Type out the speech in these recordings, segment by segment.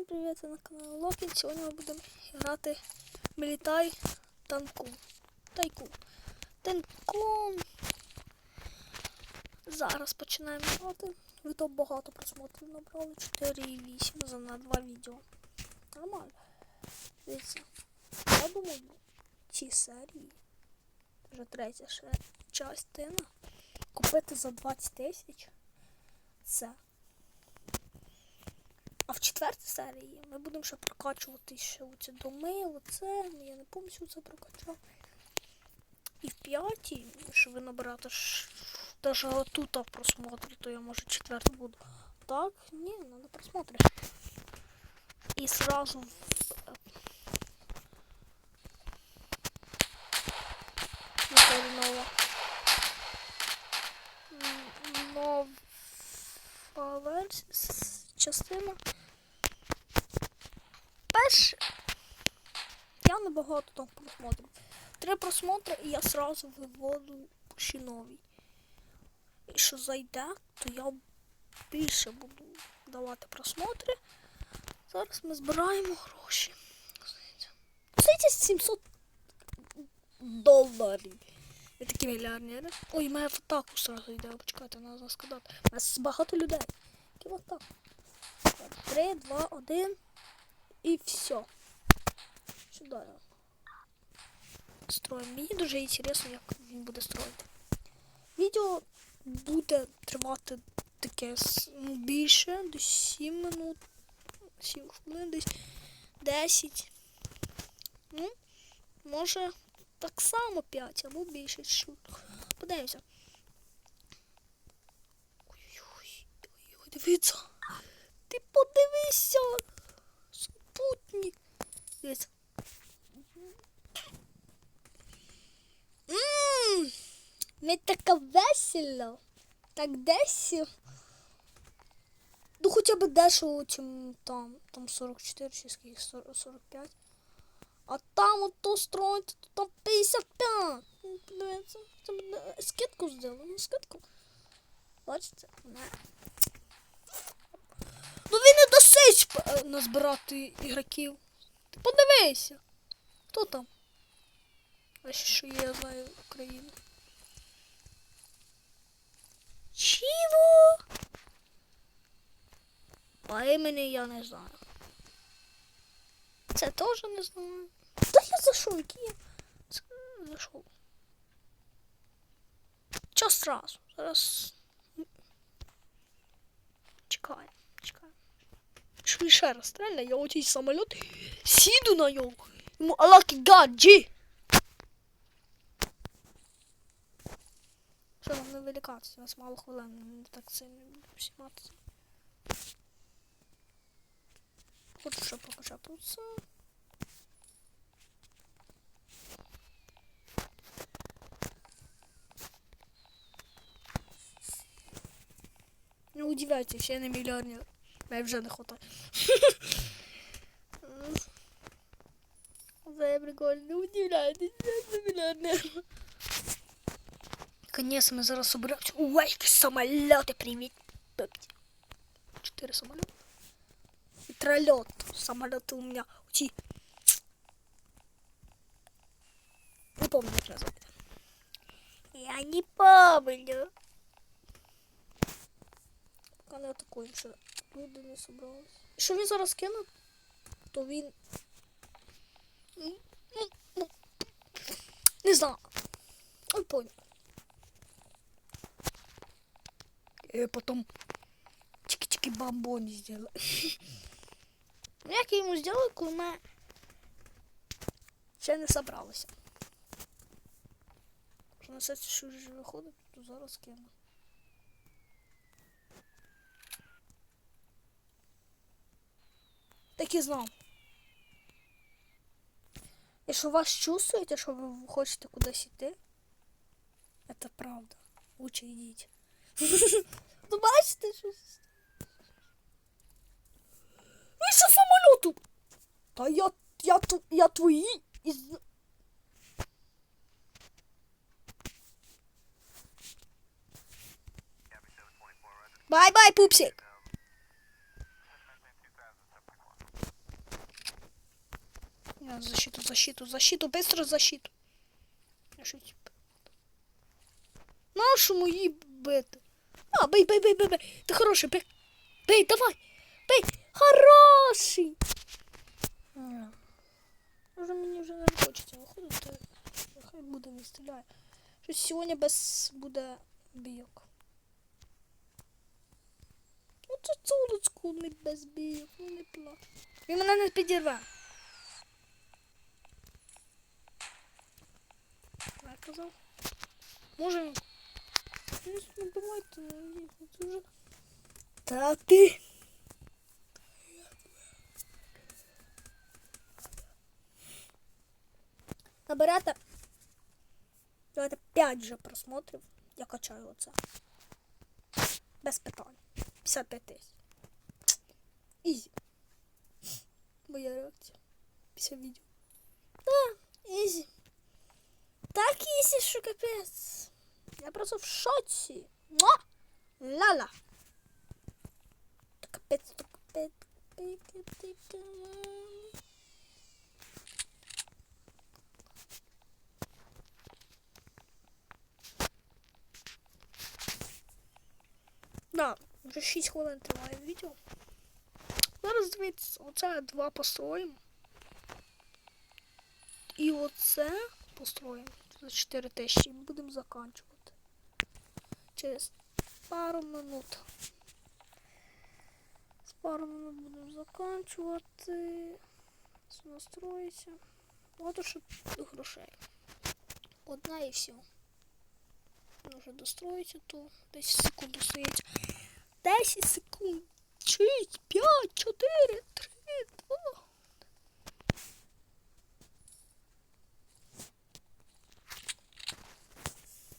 Всем привет, на канале Локін. Сьогодні ми будемо грати Мілітай Танку. Тайкун. Танкун. Зараз починаємо грати. То багато просмотрів набрали. 4,8 за на два відео. Нормально. Дивіться. Я думаю, ці серії, вже третя ще частина, купити за 20 тисяч. Це а в четвертій серії ми будемо ще прокачувати ще оці доми, оце, я не що це прокачав. І в п'ятій, що ви набирати ж тут в просмотрі, то я може четверту буду. Так, ні, надо просмотри. І сразу е, нова. Версія, частина. Перше. Я не багато там просмотрів. Три просмотри і я сразу виводу новий. І що зайде, то я більше буду давати просмотри. Зараз ми збираємо гроші. Це 700 доларів. Ви такі мільярдери. Ой, мене в атаку сразу йде. Почекайте, треба сказати. У нас багато людей. Які в атаку. Три, два, один. І все. Сюди. Строїмо. Мені дуже цікаво, як він буде строїти. Відео буде тривати таке ну, більше, десь 7 минут, 7 хвилин, десь 10. Ну, може так само 5 або більше чуть. Подивимося. Ой-ой, ой, дивіться. Ти подивися. Спутник. Дивіться. Ммм, не таке весело. Так десять. Ну хоча б дешево, чим там. Там 44 чи скільки 45. А там от то строїти, то там 55. Ну, Подивіться. Скидку. Ну, скидку. Бачите? Не. Ну він не досить е, назбирати ігроків. Ти подивися. Хто там? А що я знаю Україну. Чіво? А імені я не знаю. Це теж не знаю. Та я зайшов, який я. Це зайшов. Час разу. Зараз. Чекай, чекай. Що ще раз стрельне, я оцей самоліт сіду на нього. Йому алаки гаджі. Що вам не вилікатися, у нас мало хвилин, не так сильно зніматися. Покачати оце. Не удивляйтесь, я не миллионер. Мене вже не хватає. Це прикольно, не удивляйтесь, я не мільйонер. Конечно, ми зараз собираемся. Ой, самоліти, привіт. Чотири самоліти. І трольот. Самоліти у мене. Ці. Не помню, як називається. Я не помню. Не атакуємо, що люди не собрались. Що він зараз кинув, то він. Ну, Не знаю. Ой, понял. И потом чики-чики бомбони сделаю. Ну, як я йому зроблю, коли ми ще не собралися. Що на сесію що вже виходить, то зараз кину. Так і знав. Якщо вас чувствуєте, що ви хочете кудись йти, це правда. Лучше йдіть. Ну бачите, що. Ви що самоліту? Та я, я, я твої із... Бай-бай, пупсик. На, защиту, защиту, защиту, быстро защиту. Я. Нашу мої бити? А, бей, бей, бей, бей, бей. Ти хороший, бей. Бей, давай. Бей. Хороший. не стріляє. Щось сьогодні без буде бійок. Ну це цудочку не без бійок, ну не плач. Він мене не підірве. Я казав. Може він. Ну, ну, давайте, ну, це вже. Та ти. Наберете. Давайте 5 же просмотрів. Я качаю оце. Без питань. 55 тисяч. Ізі. Моя реакція. Після відео. Так, ізі. Так ізі, що капець. Я просто в шоці. Ла-ла. Капець, капець, капець, капець, Да, вже 6 хвилин триває відео. Зараз дивіться, оце два построїмо. І оце построїмо за 4 тисячі. І будемо заканчувати. Через пару минут. З пару минут будемо заканчувати. Настроїться. Багато що грошей. Одна і все. Може достроїться, то 10 секунд достається. 10 секунд. 6, 5, 4, 3, 2.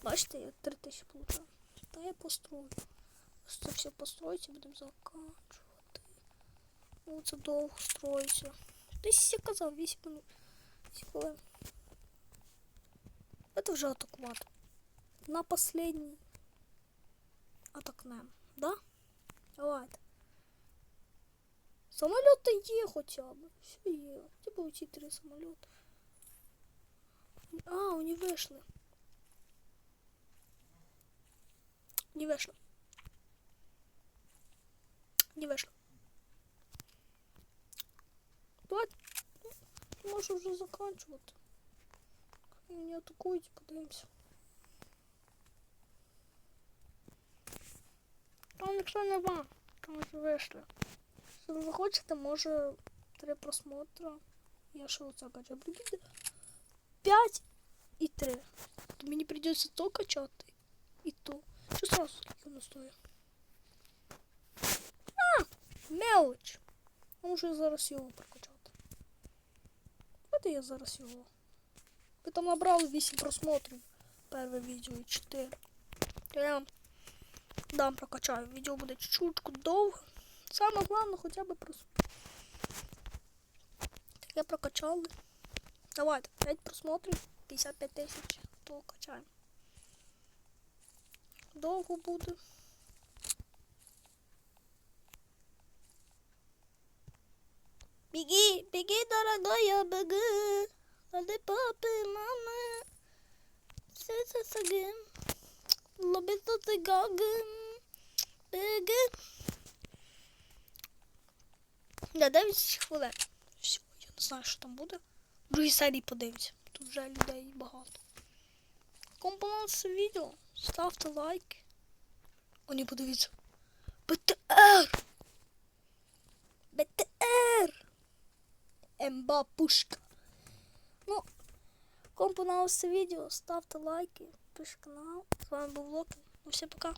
Бачите, я 3 тисячі получаю. Та я построю. Ось Це все построїться, будемо заканчувати. Ну, це довго строїться. Десь я казав, 8 минут. 8 хвилин. Это вже атакувати. На последний атакнем, да? Давайте. Самолеты є хоча б. Все є. Типа ці три самоліти. А, вони вийшли. Не вийшли. Не вийшли. Давайте. Ну, Можу вже заканчувати. Не атакують, подивимося. Там якщо нема, там вже вийшли. Якщо ви захочете, може три просмотра. Я що оце качаю? Прикиньте. 5 і 3. То мені придеться то качати і то. Що сразу скільки воно стоїть? А! Мелоч! Може я зараз його прокачати. Давайте я зараз його. Ви там набрали 8 просмотрів. Перше відео і 4. Я дам прокачаю. Відео буде чутку довго. Саме головне хоча б просто. Таке прокачали. Давайте, 5 просмотрів, 55 тисяч, то качаємо. Довго буде. Беги, беги, дорогая, беги. Ради папы, мамы. Сердце сагим. Лобито ти гагим. Да, 9 хвилин. Все, я не знаю, що там буде. В другій серії подивимося. Тут вже людей багато. Кому понравилось відео, ставте лайк. О, не подивіться. БТР! БТР! Емба пушка. Ну, кому понравилось відео, ставте лайки, пишіть канал. З вами був Локи. Ну, все, пока.